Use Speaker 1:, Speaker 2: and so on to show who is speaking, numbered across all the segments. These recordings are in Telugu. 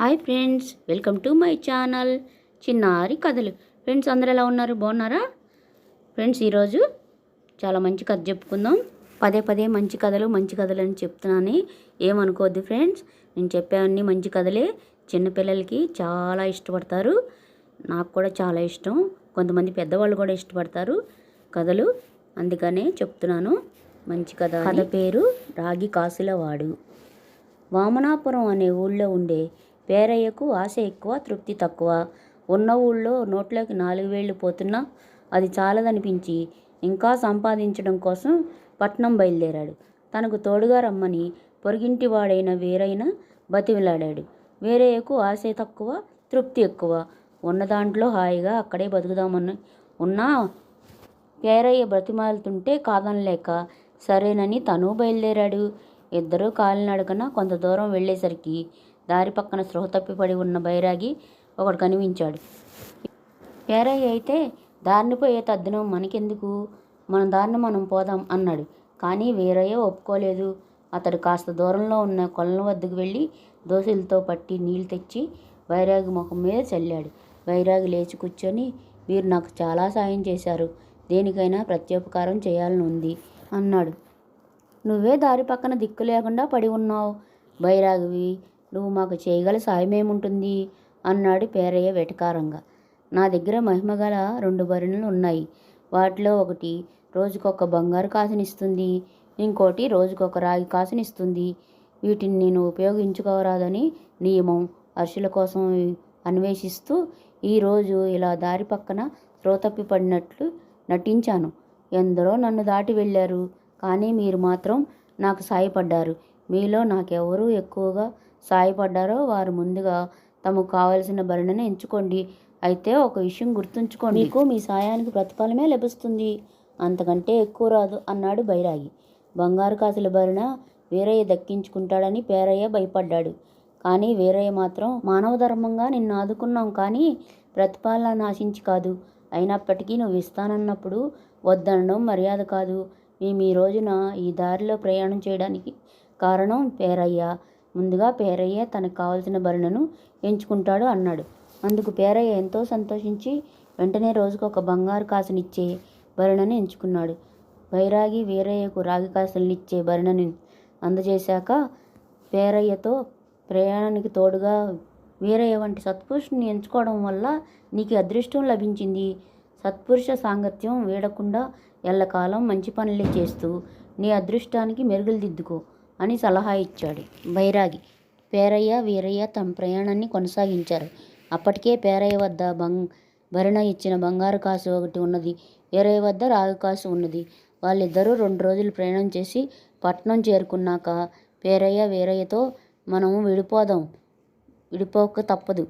Speaker 1: Hi friends welcome to my channel. చిన్నారి కథలు. ఫ్రెండ్స్ అందరు ఎలా ఉన్నారు? బాగున్నారా? ఫ్రెండ్స్ ఈరోజు చాలా మంచి కథ చెప్పుకుందాం. పదే పదే మంచి కథలు మంచి కథలు అని చెప్తున్నాను. ఏమనుకోవద్దు ఫ్రెండ్స్ నేను చెప్పేవన్నీ మంచి కథలే. చిన్నపిల్లలకి చాలా ఇష్టపడతారు. నాకు కూడా చాలా ఇష్టం. కొంతమంది పెద్దవాళ్ళు కూడా ఇష్టపడతారు కథలు. అందుకనే చెప్తున్నాను. మంచి కథ కథ పేరు రాగి కాసులవాడు. వామనాపురం అనే ఊళ్ళో ఉండే పేరయ్యకు ఆశ ఎక్కువ తృప్తి తక్కువ. ఉన్న ఊళ్ళో నోట్లోకి నాలుగు వేళ్ళు పోతున్నా అది చాలదనిపించి ఇంకా సంపాదించడం కోసం పట్నం బయలుదేరాడు. తనకు తోడుగా రమ్మని పొరుగింటి వాడైన బతిమిలాడాడు. వేరయ్యకు ఆశ తక్కువ తృప్తి ఎక్కువ. ఉన్న దాంట్లో హాయిగా అక్కడే బతుకుదామని ఉన్నా పేరయ్య బ్రతిమాలుతుంటే కాదనలేక సరేనని తను బయలుదేరాడు. ఇద్దరూ కాలినడకన కొంత దూరం వెళ్ళేసరికి దారి పక్కన స్పృహ తప్పిపడి ఉన్న బైరాగి ఒకడు కనిపించాడు. పేరయ్య అయితే దారిని పోయే తద్దినం మనకెందుకు? మన దారిని మనం పోదాం అన్నాడు. కానీ వీరయ్య ఒప్పుకోలేదు. అతడు కాస్త దూరంలో ఉన్న కొలను వద్దకు వెళ్ళి దోశలతో పట్టి నీళ్ళు తెచ్చి వైరాగి ముఖం మీద చల్లాడు. వైరాగి లేచి కూర్చొని మీరు నాకు చాలా సాయం చేశారు. దేనికైనా ప్రత్యుపకారం చేయాలని ఉంది అన్నాడు. నువ్వే దారి పక్కన దిక్కు లేకుండా పడి ఉన్నావు. బైరాగివి నువ్వు మాకు చేయగల సాయం ఏముంటుంది? అన్నాడు పేరయ్య వెటకారంగా. నా దగ్గర మహిమగల రెండు భరణులు ఉన్నాయి. వాటిలో ఒకటి రోజుకొక బంగారు కాసునిస్తుంది. ఇంకోటి రోజుకొక రాగి కాసునిస్తుంది. వీటిని నేను ఉపయోగించుకోరాదని నియమం అర్షుల కోసం అన్వేషిస్తూ ఈరోజు ఇలా దారి పక్కన త్రోతప్పి పడినట్లు నటించాను. ఎందరో నన్ను దాటి వెళ్ళారు. కానీ మీరు మాత్రం నాకు సాయపడ్డారు. మీలో నాకెవరు ఎక్కువగా సాయపడ్డారో వారు ముందుగా తమకు కావలసిన భరణను ఎంచుకోండి. అయితే ఒక విషయం గుర్తుంచుకోండి. మీకు మీ సాయానికి ప్రతిఫలమే లభిస్తుంది. అంతకంటే ఎక్కువ రాదు అన్నాడు బైరాగి. బంగారు కాసుల భరణ వీరయ్య దక్కించుకుంటాడని పేరయ్య భయపడ్డాడు. కానీ వీరయ్య మాత్రం మానవ ధర్మంగా నిన్ను ఆదుకున్నాం కానీ ప్రతిపాలన ఆశించి కాదు. అయినప్పటికీ నువ్వు ఇస్తానన్నప్పుడు వద్దనడం మర్యాద కాదు. మేము ఈ రోజున ఈ దారిలో ప్రయాణం చేయడానికి కారణం పేరయ్య. ముందుగా పేరయ్య తనకు కావలసిన భరణను ఎంచుకుంటాడు అన్నాడు. అందుకు పేరయ్య ఎంతో సంతోషించి వెంటనే రోజుకు ఒక బంగారు కాసునిచ్చే భరణను ఎంచుకున్నాడు. బైరాగి వీరయ్యకు రాగి కాసులనిచ్చే భరణను అందజేశాక పేరయ్యతో ప్రయాణానికి తోడుగా వీరయ్య వంటి సత్పురుషుని ఎంచుకోవడం వల్ల నీకు అదృష్టం లభించింది. సత్పురుష సాంగత్యం వీడకుండా ఎల్లకాలం మంచి పనులే చేస్తూ నీ అదృష్టానికి మెరుగులు దిద్దుకో. అని సలహా ఇచ్చాడు. బైరాగి పేరయ్య వీరయ్య తమ ప్రయాణాన్ని కొనసాగించారు. అప్పటికే పేరయ్య వద్ద బంగ్ భరణ ఇచ్చిన బంగారు కాసు ఒకటి ఉన్నది. వీరయ్య వద్ద రాగి కాసు ఉన్నది. వాళ్ళిద్దరూ రెండు రోజులు ప్రయాణం చేసి పట్నం చేరుకున్నాక పేరయ్య వీరయ్యతో మనము విడిపోదాం. విడిపోక తప్పదు.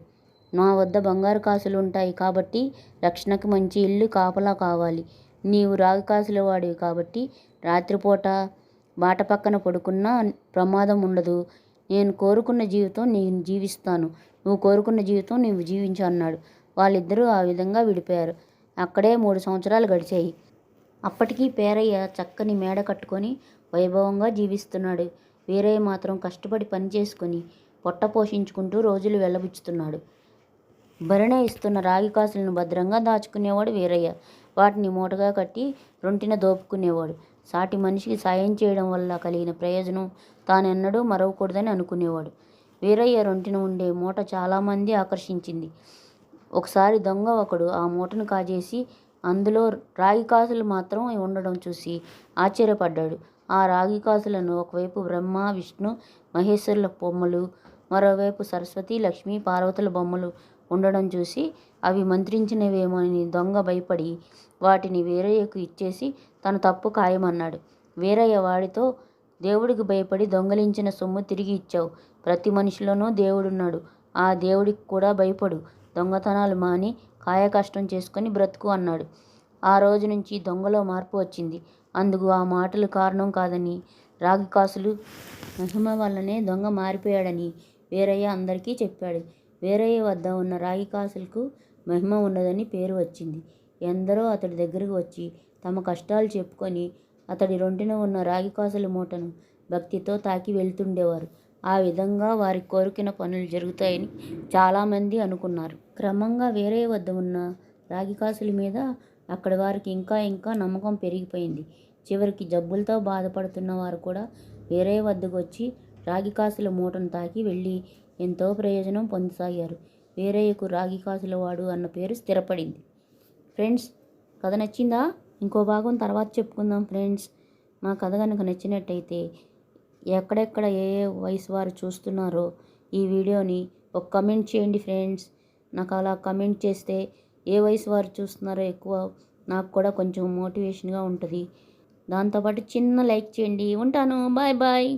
Speaker 1: నా వద్ద బంగారు కాసులు ఉంటాయి కాబట్టి రక్షణకు మంచి ఇల్లు కాపలా కావాలి. నీవు రాగి కాసులు వాడివి కాబట్టి రాత్రిపూట బాట పక్కన పడుకున్నా ప్రమాదం ఉండదు. నేను కోరుకున్న జీవితం నేను జీవిస్తాను. నువ్వు కోరుకున్న జీవితం నువ్వు జీవించు అన్నాడు. వాళ్ళిద్దరూ ఆ విధంగా విడిపోయారు. అక్కడే మూడు సంవత్సరాలు గడిచాయి. అప్పటికీ పేరయ్య చక్కని మేడ కట్టుకొని వైభవంగా జీవిస్తున్నాడు. వీరయ్య మాత్రం కష్టపడి పని చేసుకొని పొట్ట పోషించుకుంటూ రోజులు వెళ్ళబుచ్చుతున్నాడు భరణ ఇస్తున్న రాగి కాసులను భద్రంగా దాచుకునేవాడు వీరయ్య. వాటిని మూటగా కట్టి రొంటిన దోపుకునేవాడు. సాటి మనిషికి సాయం చేయడం వల్ల కలిగిన ప్రయోజనం తానెన్నడూ మరవకూడదని అనుకునేవాడు. వీరయ్య రొంటిన ఉండే మూట చాలామంది ఆకర్షించింది. ఒకసారి దొంగ ఒకడు ఆ మూటను కాజేసి అందులో రాగి కాసులు మాత్రం ఉండడం చూసి ఆశ్చర్యపడ్డాడు. ఆ రాగి కాసులను ఒకవైపు బ్రహ్మ విష్ణు మహేశ్వరుల బొమ్మలు మరోవైపు సరస్వతి లక్ష్మి పార్వతుల బొమ్మలు ఉండడం చూసి అవి మంత్రించినవేమో అని దొంగ భయపడి వాటిని వీరయ్యకు ఇచ్చేసి తన తప్పు ఖాయమన్నాడు. వీరయ్య వాడితో దేవుడికి భయపడి దొంగలించిన సొమ్ము తిరిగి ఇచ్చావు. ప్రతి మనిషిలోనూ దేవుడున్నాడు. ఆ దేవుడికి కూడా భయపడు. దొంగతనాలు మాని కాయ కష్టం చేసుకొని బ్రతుకు అన్నాడు. ఆ రోజు నుంచి దొంగలో మార్పు వచ్చింది. అందుకు ఆ మాటలు కారణం కాదని రాగి కాసులు మహిమ వల్లనే దొంగ మారిపోయాడని వీరయ్య అందరికీ చెప్పాడు. వేరయ్య వద్ద ఉన్న రాగి కాసులకు మహిమ ఉన్నదని పేరు వచ్చింది. ఎందరో అతడి దగ్గరకు వచ్చి తమ కష్టాలు చెప్పుకొని అతడి రొంటిన ఉన్న రాగి కాసుల మూటను భక్తితో తాకి వెళ్తుండేవారు. ఆ విధంగా వారి కోరికిన పనులు జరుగుతాయని చాలామంది అనుకున్నారు. క్రమంగా వేరే వద్ద ఉన్న రాగి కాసుల మీద అక్కడి వారికి ఇంకా ఇంకా నమ్మకం పెరిగిపోయింది. చివరికి జబ్బులతో బాధపడుతున్న వారు కూడా వేరే వద్దకు వచ్చి రాగి కాసుల మూటను తాకి వెళ్ళి ఎంతో ప్రయోజనం పొందసాగారు వీరయ్యకు రాగి కాసుల వాడు అన్న పేరు స్థిరపడింది. ఫ్రెండ్స్ కథ నచ్చిందా? ఇంకో భాగం తర్వాత చెప్పుకుందాం ఫ్రెండ్స్. మా కథ కనుక నచ్చినట్టయితే ఎక్కడెక్కడ ఏ ఏ వయసు వారు చూస్తున్నారో ఈ వీడియోని ఒక కమెంట్ చేయండి ఫ్రెండ్స్. నాకు అలా కమెంట్ చేస్తే ఏ వయసు వారు చూస్తున్నారో ఎక్కువ నాకు కూడా కొంచెం మోటివేషన్గా ఉంటుంది. దాంతోపాటు చిన్న లైక్ చేయండి. ఉంటాను. Bye bye.